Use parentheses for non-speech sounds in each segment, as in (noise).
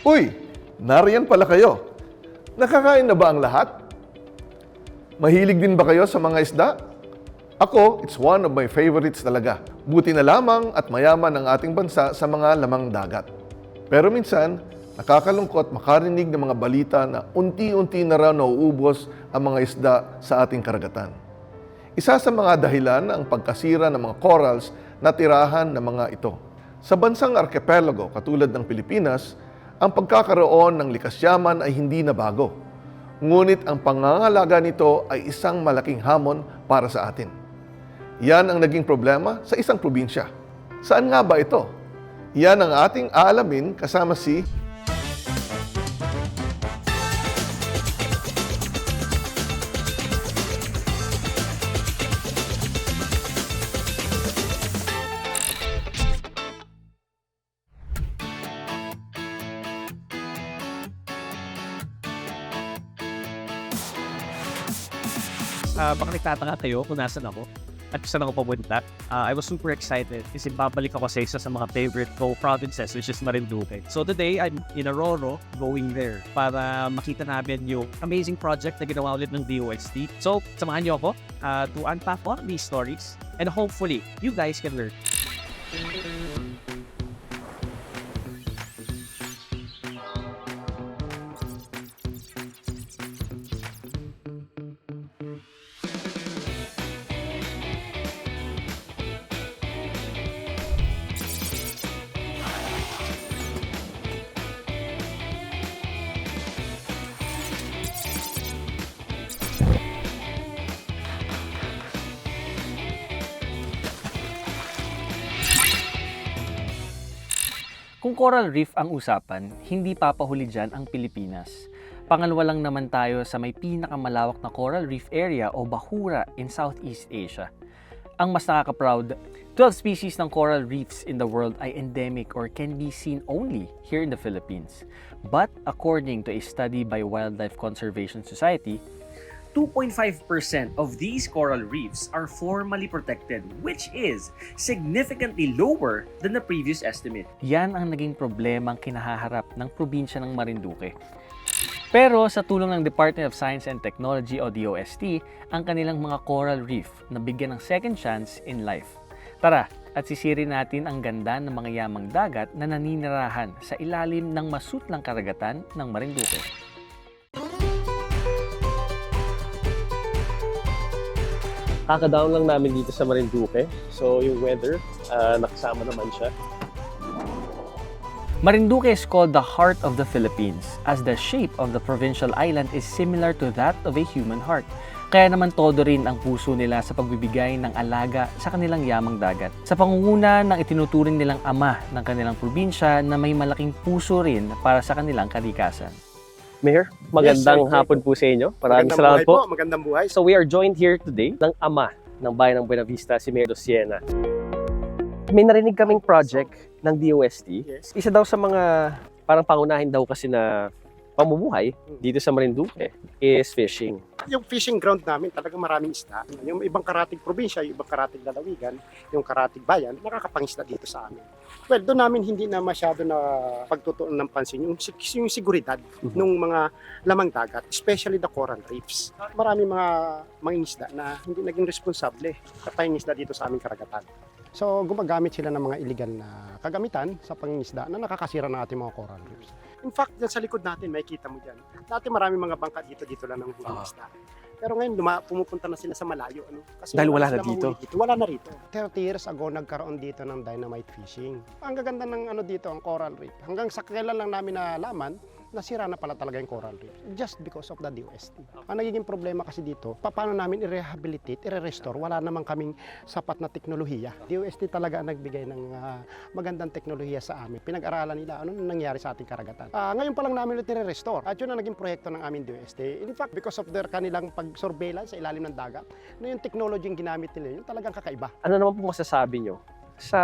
Uy, nariyan pala kayo. Nakakain na ba ang lahat? Mahilig din ba kayo sa mga isda? Ako, it's one of my favorites talaga. Buti na lamang at mayaman ang ating bansa sa mga lamang dagat. Pero minsan, nakakalungkot makarinig ng mga balita na unti-unti na raw nauubos ang mga isda sa ating karagatan. Isa sa mga dahilan ang pagkasira ng mga corals na tirahan ng mga ito. Sa bansang archipelago katulad ng Pilipinas, ang pagkakaroon ng likas yaman ay hindi na bago. Ngunit ang pangangalaga nito ay isang malaking hamon para sa atin. Yan ang naging problema sa isang probinsya. Saan nga ba ito? Yan ang ating aalamin kasama si nagtataka kayo kung nasan ako at saan ako papunta. Ah, I was super excited kasi babalik ako sa isa sa mga favorite ko provinces which is Marinduque. So today, I'm in Aroro going there para makita namin yung amazing project na ginawa ulit ng DOST. So, samahan niyo ako ah, to unpack all these stories and hopefully, you guys can learn. Kung coral reef ang usapan, hindi papahuli dyan ang Pilipinas. Pangalawa lang naman tayo sa may pinakamalawak na coral reef area o Bahura in Southeast Asia. Ang mas nakaka-proud, 12 species ng coral reefs in the world ay endemic or can be seen only here in the Philippines. But according to a study by Wildlife Conservation Society, 2.5% of these coral reefs are formally protected, which is significantly lower than the previous estimate. Yan ang naging problemang kinahaharap ng probinsya ng Marinduque. Pero sa tulong ng Department of Science and Technology o DOST, ang kanilang mga coral reef na bigyan ng second chance in life. Tara, at sisirin natin ang ganda ng mga yamang dagat na naninirahan sa ilalim ng masutlang karagatan ng Marinduque. Kaka-down lang namin dito sa Marinduque. So yung weather, ah, nakasama naman siya. Marinduque is called the heart of the Philippines as the shape of the provincial island is similar to that of a human heart. Kaya naman todo rin ang puso nila sa pagbibigay ng alaga sa kanilang yamang dagat. Sa pangunguna ng itinuturing nilang ama ng kanilang probinsya na may malaking puso rin para sa kanilang kalikasan. Mayor, magandang Yes, sir. hapon po sa inyo. Maraming Magandang salamat buhay po. Magandang buhay. So we are joined here today ng ama ng bayan ng Buena Vista, si Mayor Dosiena. May narinig kaming project ng DOST. Yes. Isa daw sa mga parang pangunahin daw kasi na pamumuhay dito sa Marinduque is fishing. Yung fishing ground namin, talagang maraming isda. Yung ibang karatig probinsya, yung ibang karatig lalawigan, yung karatig bayan, nakakapangisda dito sa amin. Well, doon namin hindi na masyado na pagtutuon ng pansin yung, yung seguridad Mhm. ng mga lamang dagat, especially the coral reefs. Marami mga mangingisda na hindi naging responsable sa pangingisda dito sa aming karagatan. So, gumagamit sila ng mga illegal na kagamitan sa pangingisda na nakakasira ng ating mga coral reefs. In fact, sa likod natin, may kita mo dyan. Dati marami mga bangka dito, dito lang ng Ah. Pero ngayon, luma, pumupunta na sila sa malayo. Ano? Kasi Dahil wala na dito. mahuli Wala na rito. 30 years ago, nagkaroon dito ng dynamite fishing. Ang gaganda ng ano dito, ang coral reef. Hanggang sa kailan lang namin nalaman, nasira na pala talaga yung coral reef. Just because of the DOST. Ang nagiging problema kasi dito, pa- paano namin i-rehabilitate, i-restore, wala naman kaming sapat na teknolohiya. DOST talaga ang nagbigay ng ah, magandang teknolohiya sa amin. Pinag-aralan nila ano nangyari sa ating karagatan. Ah, ngayon pa lang namin ulit i-restore. At yun ang naging proyekto ng aming DOST. In fact, because of their kanilang pag-surveillance sa ilalim ng dagat, na yung technology yung ginamit nila, yung talagang kakaiba. Ano naman po masasabi nyo sa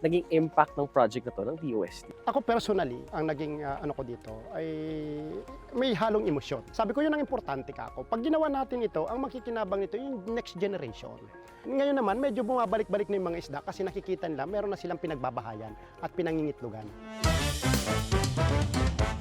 naging impact ng project na to ng DOST? Ako personally, ang naging ah, ano ko dito ay may halong emosyon. Sabi ko yun ang importante ka ako. Pag ginawa natin ito, ang makikinabang nito yung next generation. Ngayon naman, medyo bumabalik-balik na yung mga isda kasi nakikita nila meron na silang pinagbabahayan at pinangingitlugan.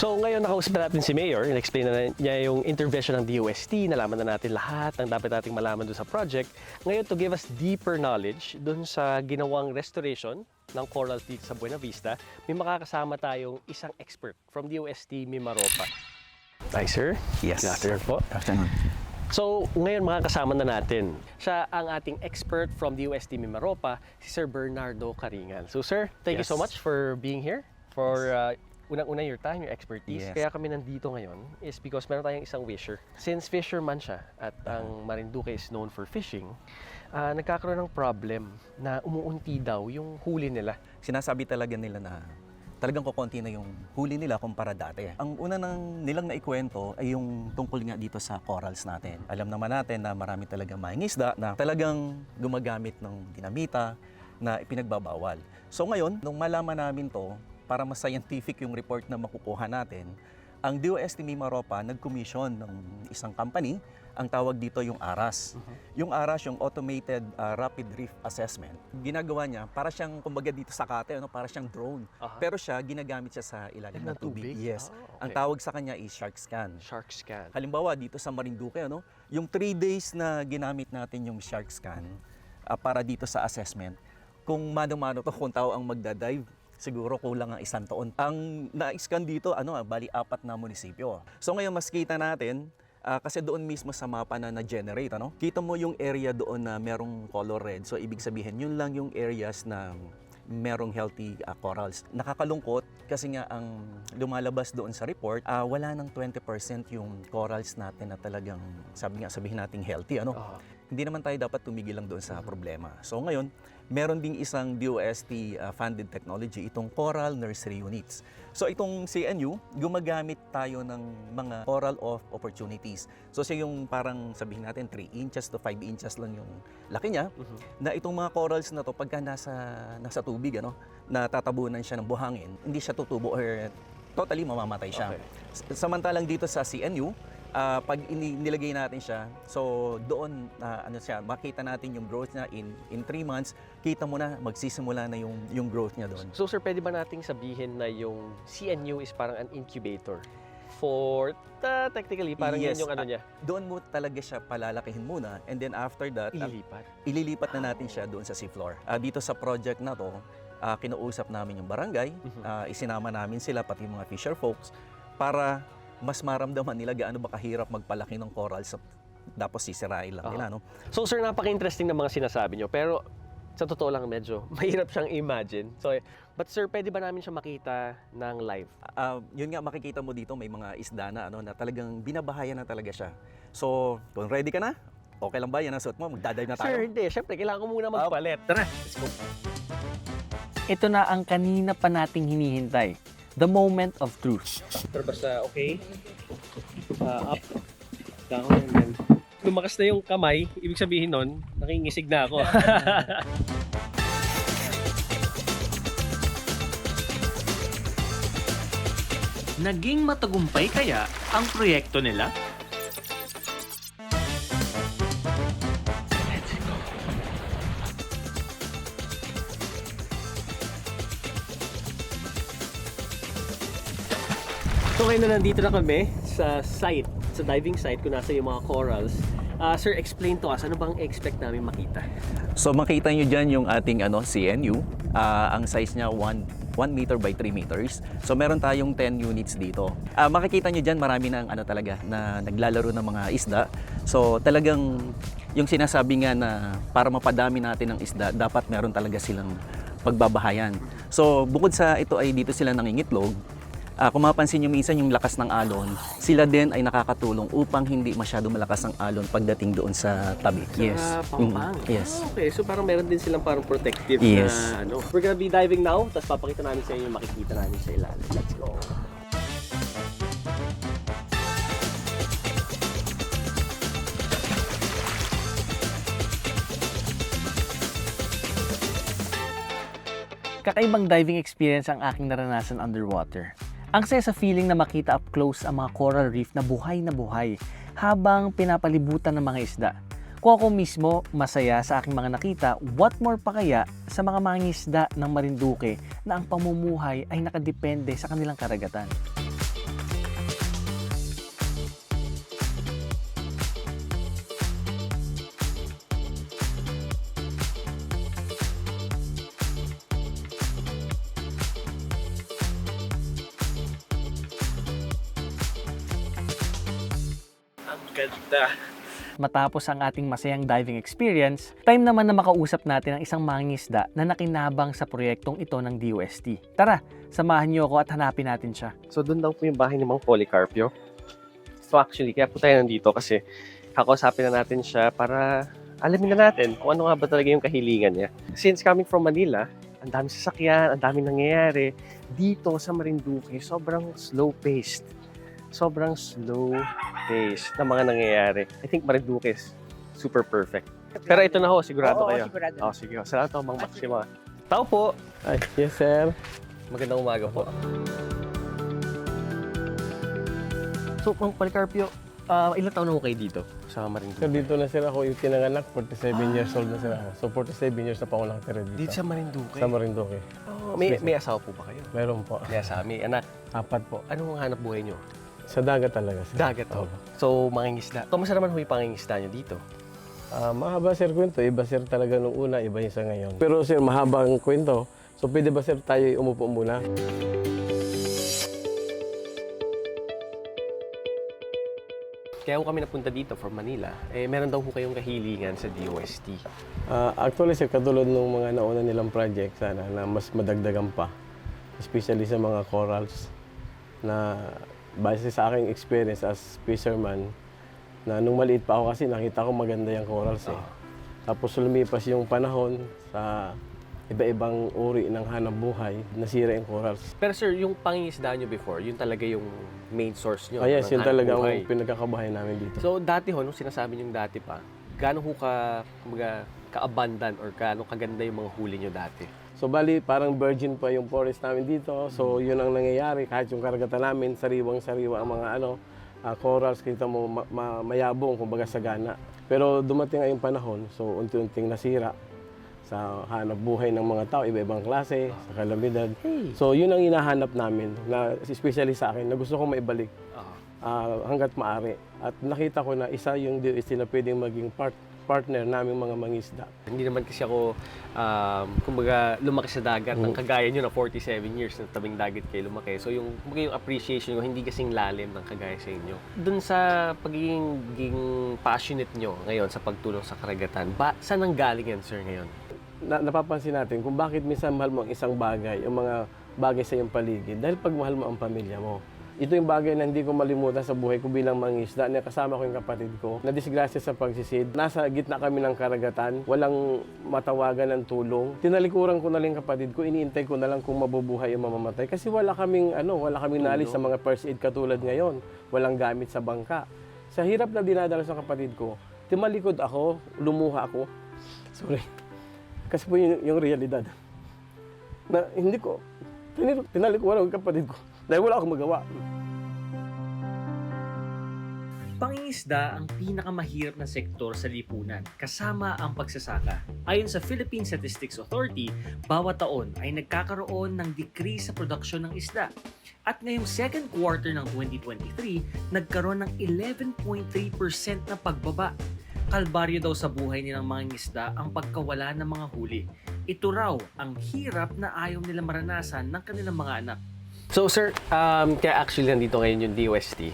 So ngayon nakausap na natin si Mayor, in-explain na niya yung intervention ng DOST, nalaman na natin lahat ng dapat nating malaman dun sa project. Ngayon to give us deeper knowledge dun sa ginawang restoration ng coral dito sa Buena Vista, may makakasama tayong isang expert from DOST Mimaropa. Hi sir. Yes. Good afternoon po. Afternoon. So, ngayon makakasama na natin. Siya ang ating expert from DOST Mimaropa, si Sir Bernardo Caringan. So, sir, thank you so Yes. much for being here, for uh, unang-una your time, your expertise. Yes. Kaya kami nandito ngayon is because meron tayong isang wisher. Since fisherman siya at ang Marinduque is known for fishing, ah, nagkakaroon ng problem na umuunti daw yung huli nila. Sinasabi talaga nila na talagang kukonti na yung huli nila kumpara dati. Ang una nang nilang naikwento ay yung tungkol nga dito sa corals natin. Alam naman natin na marami talaga mangingisda na talagang gumagamit ng dinamita na ipinagbabawal. So ngayon, nung malaman namin to, para mas scientific yung report na makukuha natin, ang DOST Mimaropa nag-commission ng isang company, ang tawag dito yung ARAS. Yung ARAS, yung Automated uh, Rapid Reef Assessment, ginagawa niya para siyang, kumbaga dito sa kate, ano, para siyang drone. Aha. Pero siya, ginagamit siya sa ilalim Ng tubig. tubig? Yes. Ang okay. tawag sa kanya is shark scan. Shark scan. Halimbawa, dito sa Marinduque, ano, yung 3 days na ginamit natin yung shark scan ah, para dito sa assessment, kung mano-mano to, kung tao ang magdadive, siguro kulang ang isang taon. Ang na-scan dito, ano, ah, bali apat na munisipyo. So ngayon, mas kita natin, ah, kasi doon mismo sa mapa na na-generate, ano, kita mo yung area doon na merong color red. So ibig sabihin, yun lang yung areas na merong healthy ah, corals. Nakakalungkot kasi nga ang lumalabas doon sa report, ah, wala ng 20% yung corals natin na talagang sabi nga sabihin nating healthy ano. Aha. Hindi naman tayo dapat tumigil lang doon sa problema. So ngayon, meron ding isang DOST ah, funded technology itong coral nursery units. So itong CNU, gumagamit tayo ng mga coral of opportunities. So siya yung parang sabihin natin 3 inches to 5 inches lang yung laki niya Mhm. na itong mga corals na to pagka nasa nasa tubig ano natatabunan siya ng buhangin hindi siya tutubo or totally mamamatay siya Okay. Samantalang dito sa CNU ah, pag nilagay natin siya so doon na ano siya makita natin yung growth niya in in 3 months. Kita mo na magsisimula na yung yung growth niya doon. So sir, pwede ba nating sabihin na yung CNU is parang an incubator? For ta- technically parang Yes, yan yung ano ah, niya, doon mo talaga siya palalakihin muna and then after that ililipat. ililipat na natin siya doon sa seafloor. Ah, dito sa project na to, ah, kinausap namin yung barangay, ah, isinama namin sila pati mga fisher folks para mas maramdaman nila gaano ba kahirap magpalaki ng coral sa tapos sisirain lang nila, no? So sir, napaka-interesting ng mga sinasabi nyo, pero sa totoo lang medyo (laughs) mahirap siyang imagine. So, eh, but sir, pwede ba namin siya makita ng live? Ah, yun nga makikita mo dito may mga isda na ano na talagang binabahayan na talaga siya. So, kung ready ka na, okay lang ba yan ang suot mo? Magdadive na tayo. Sir, hindi. Siyempre, kailangan ko muna magpalit. Tara, let's go. Ito na ang kanina pa nating hinihintay. The moment of truth. Pero basta okay. Uh, up. Down and then. Lumakas na yung kamay, ibig sabihin nun, nakingisig na ako. (laughs) Naging matagumpay kaya ang proyekto nila? Ngayon na nandito na kami sa site, sa diving site kung nasa yung mga corals. Ah, sir, explain to us, ano bang expect namin makita? So makita nyo dyan yung ating ano, CNU. Ah, ang size niya 1 1 meter by 3 meters. So meron tayong 10 units dito. Ah, makikita nyo dyan marami ng ano talaga na naglalaro ng mga isda. So talagang yung sinasabi nga na para mapadami natin ng isda, dapat meron talaga silang pagbabahayan. So bukod sa ito ay dito sila nangingitlog, Ah, kung mapansin nyo minsan yung lakas ng alon, sila din ay nakakatulong upang hindi masyado malakas ang alon pagdating doon sa tabi. Sa pampang. Mhm. Yes. Ah, okay, so parang meron din silang parang protective Yes. na ano. We're gonna be diving now, tapos papakita namin sa inyo yung makikita namin sa ilalim. Let's go. Kakaibang diving experience ang aking naranasan underwater. Ang saya sa feeling na makita up close ang mga coral reef na buhay na buhay habang pinapalibutan ng mga isda. Kung ako mismo masaya sa aking mga nakita, what more pa kaya sa mga mangingisda ng Marinduque na ang pamumuhay ay nakadepende sa kanilang karagatan. Ganda. Matapos ang ating masayang diving experience, time naman na makausap natin ang isang mangingisda na nakinabang sa proyektong ito ng DOST. Tara, samahan niyo ako at hanapin natin siya. So doon daw po yung bahay ni Mang Policarpio. So actually, kaya po tayo nandito kasi kakausapin na natin siya para alamin na natin kung ano nga ba talaga yung kahilingan niya. Since coming from Manila, ang dami sasakyan, ang dami nangyayari. Dito sa Marinduque, sobrang slow-paced. Sobrang slow-paced na mga nangyayari. I think Marinduque is super perfect. Pero ito na ho, sigurado Oo, kayo. sigurado. Oh, sige. ho. Salamat po, Mang Maxima. Tao po. Ay, yes sir. Magandang umaga po. So, Mang Policarpio, ah ilang taon na ho kayo dito sa Marinduque? Sir, dito na sir ako yung tinanganak, 47 years old na sir ako. So 47 years na pa ako nakatira dito. Dito sa Marinduque? Sa Marinduque. Oh, may, may asawa po ba kayo? Meron po. May asawa, may anak. Apat po. Anong hanap buhay nyo? Sa dagat talaga sir. Dagat. Opo. So, mangingisda. Kamusta naman ho yung pangingisda nyo dito? Ah, mahaba sir kwento. Iba sir talaga nung una, iba yung sa ngayon. Pero sir, mahaba ang kwento. So pwede ba sir tayo umupo muna? Kaya ho kami napunta dito from Manila, eh meron daw ho kayong kahilingan sa DOST. Ah, actually sir, katulad ng mga nauna nilang project sana na mas madagdagan pa. Especially sa mga corals na base sa aking experience as fisherman na nung maliit pa ako kasi nakita ko maganda yung corals eh. Tapos lumipas yung panahon sa iba-ibang uri ng hanap buhay, nasira yung corals. Pero sir, yung pangingisda nyo before, yun talaga yung main source nyo. Oh, yes, ng yun hanap talaga buhay. ang pinagkakabahay namin dito. So, dati ho, nung sinasabi nyo dati pa, gaano ho ka, kumbaga, ka-abundant or gaano kaganda yung mga huli nyo dati? So bali, parang virgin pa yung forest namin dito. So yun ang nangyayari. Kahit yung karagatan namin, sariwang-sariwa ang mga ano, ah, corals, kita mo ma- ma- mayabong, kumbaga sagana. Pero dumating nga yung panahon, so unti-unting nasira sa hanap buhay ng mga tao, iba-ibang klase, sa kalamidad. So yun ang hinahanap namin, na especially sa akin, na gusto kong maibalik ah, hanggat maaari. At nakita ko na isa yung DOST na pwedeng maging part, partner naming mga mangisda. Hindi naman kasi ako, um, kumbaga, lumaki sa dagat ng kagaya nyo na 47 years na tabing dagat kayo lumaki. So yung, kumbaga yung appreciation ko, hindi kasing lalim ng kagaya sa inyo. Doon sa pagiging giging passionate nyo ngayon sa pagtulong sa karagatan, ba, saan ang galing yan, sir, ngayon? na, napapansin natin kung bakit minsan mahal mo ang isang bagay, yung mga bagay sa iyong paligid, dahil pag mahal mo ang pamilya mo. Ito yung bagay na hindi ko malimutan sa buhay ko bilang mangisda na kasama ko yung kapatid ko na disgrasya sa pagsisid. Nasa gitna kami ng karagatan, walang matawagan ng tulong. Tinalikuran ko na lang yung kapatid ko, iniintay ko na lang kung mabubuhay o mamamatay. Kasi wala kaming, ano, wala kaming knowledge sa mga first aid katulad ngayon. Walang gamit sa bangka. Sa hirap na dinadala sa kapatid ko, timalikod ako, lumuha ako. (laughs) Sorry. Kasi po yung, yung realidad. Na hindi ko, tinalikuran ko yung kapatid ko. Dahil wala akong magawa. Pangingisda ang pinakamahirap na sektor sa lipunan, kasama ang pagsasaka. Ayon sa Philippine Statistics Authority, bawat taon ay nagkakaroon ng decrease sa production ng isda. At ngayong second quarter ng 2023, nagkaroon ng 11.3% na pagbaba. Kalbaryo daw sa buhay nilang mga isda ang pagkawala ng mga huli. Ito raw ang hirap na ayaw nila maranasan ng kanilang mga anak. So sir, um, kaya actually nandito ngayon yung DOST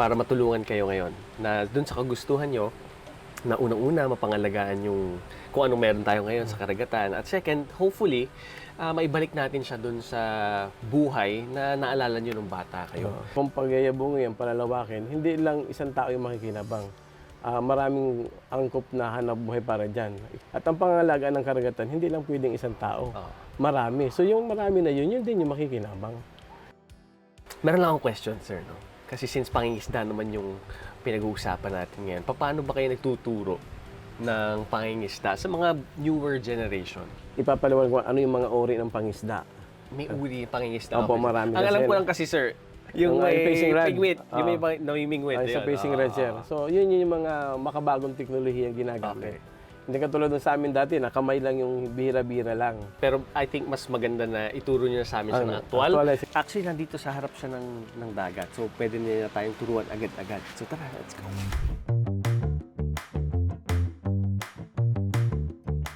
para matulungan kayo ngayon na dun sa kagustuhan nyo na unang-una mapangalagaan yung kung anong meron tayo ngayon sa karagatan. At second, hopefully, ah, maibalik natin siya dun sa buhay na naalala nyo nung bata kayo. Kung pagyayabong yan, palalawakin, hindi lang isang tao yung makikinabang. Ah, maraming angkop na hanap buhay para dyan. At ang pangalagaan ng karagatan, hindi lang pwedeng isang tao. Marami. So yung marami na yun, yun din yung makikinabang. Meron lang akong question, sir. No? Kasi since pangingisda naman yung pinag-uusapan natin ngayon, paano ba kayo nagtuturo ng pangingisda sa mga newer generation? Ipapaliwanag ko ano yung mga uri ng pangisda. May uri yung pangingisda. Opo, Okay. marami Ang alam ko lang kasi, sir, yung, Yung, may uh, fishing rod. pigwit, yung may Ah. pang- namimingwit. Ay, sa fishing Ah, rod, sir. ah. So, yun yun yung mga makabagong teknolohiya yung ginagamit. Okay. Hindi katulad nung sa amin dati, na kamay lang yung bira-bira lang. Pero I think mas maganda na ituro niyo na sa amin siya Ano, na actual. actual, eh. Actually, nandito sa harap siya ng, ng dagat. So, pwede niya na tayong turuan agad-agad. So, tara, let's go.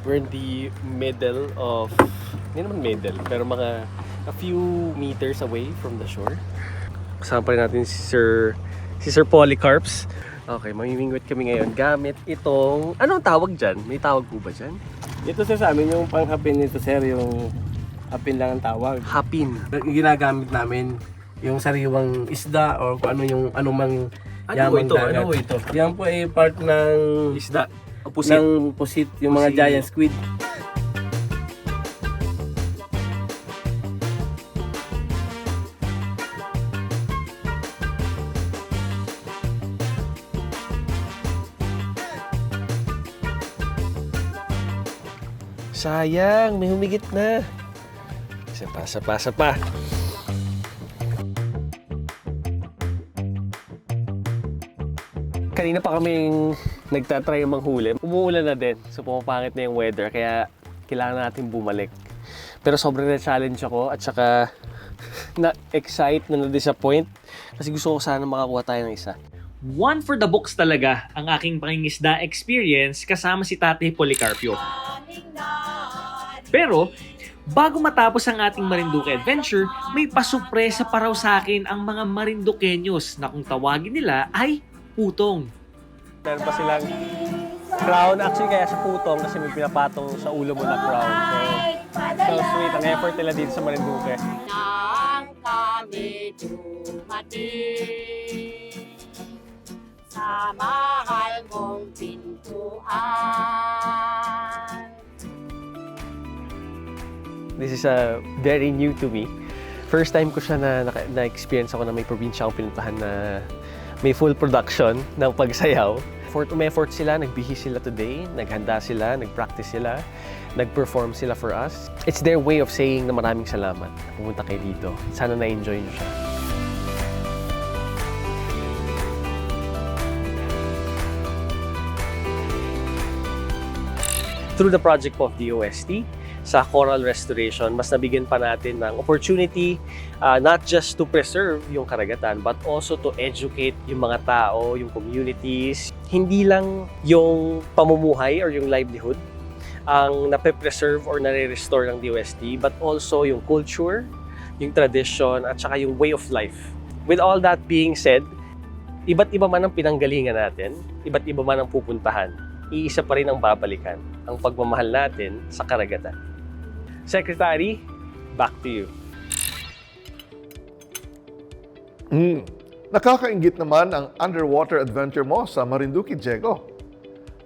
We're in the middle of, hindi naman middle, pero mga a few meters away from the shore. Kasama pa rin natin si Sir, si Sir Polycarps. Okay, mamimingwit kami ngayon gamit itong... Anong tawag dyan? May tawag po ba dyan? Ito sir sa amin, yung panghapin nito sir, yung hapin lang ang tawag. Hapin. Yung ginagamit namin, yung sariwang isda or kung ano yung anumang Ano yamang ito? dagat. Ano ito? Yan po ay part ng Isda. Pusit. ng pusit, yung mga Pusit. giant squid. Sayang, may humigit na. Isa pa, isa pa, isa pa. Kanina pa kaming nagtatry manghuli. Umuulan na din, so pumapangit na yung weather, kaya kailangan natin bumalik. Pero sobrang na-challenge ako at saka (laughs) na-excite, na na-disappoint kasi gusto ko sana makakuha tayo ng isa. One for the books talaga ang aking pangingisda experience kasama si Tate Policarpio. Pero, bago matapos ang ating Marinduque adventure, may pasupresa pa raw sa akin ang mga Marinduqueños na kung tawagin nila ay putong. Meron pa silang crown. Actually, kaya sa putong kasi may pinapatong sa ulo mo na crown. So, so sweet. Ang effort nila dito sa Marinduque. nang kami dumating sa mahal mong pintuan. This is uh, very new to me. First time ko siya na, na, na-experience ako na may probinsya akong pinuntahan na may full production ng pagsayaw. Effort, may effort sila, nagbihis sila today, naghanda sila, nagpractice sila, nag-perform sila for us. It's their way of saying na maraming salamat. Pumunta kayo dito. Sana na-enjoy nyo siya. Through the project of the OST, sa coral restoration, mas nabigyan pa natin ng opportunity uh, not just to preserve yung karagatan but also to educate yung mga tao, yung communities. Hindi lang yung pamumuhay or yung livelihood ang nape-preserve or nare-restore ng DOST but also yung culture, yung tradition at saka yung way of life. With all that being said, iba't iba man ang pinanggalingan natin, iba't iba man ang pupuntahan, iisa pa rin ang babalikan, ang pagmamahal natin sa karagatan. Secretary, back to you. Hmm. Nakakaingit naman ang underwater adventure mo sa Marinduque, Diego.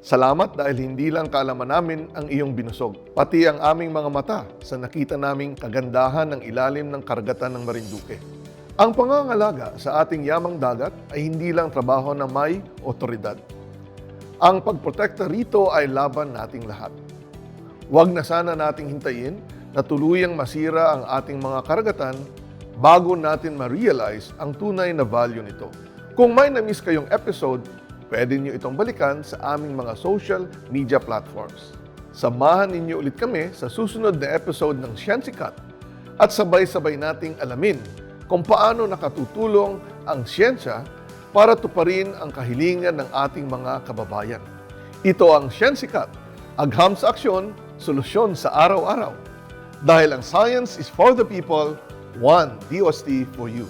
Salamat dahil hindi lang kaalaman namin ang iyong binusog, pati ang aming mga mata sa nakita naming kagandahan ng ilalim ng karagatan ng Marinduque. Ang pangangalaga sa ating yamang dagat ay hindi lang trabaho ng may otoridad. Ang pagprotekta rito ay laban nating lahat. Huwag na sana nating hintayin na tuluyang masira ang ating mga karagatan bago natin ma-realize ang tunay na value nito. Kung may na-miss kayong episode, pwede nyo itong balikan sa aming mga social media platforms. Samahan ninyo ulit kami sa susunod na episode ng Sciensicat at sabay-sabay nating alamin kung paano nakatutulong ang siyensya para tuparin ang kahilingan ng ating mga kababayan. Ito ang Sciensicat, agham sa aksyon, solusyon sa araw-araw. Dahil ang science is for the people, one DOST for you.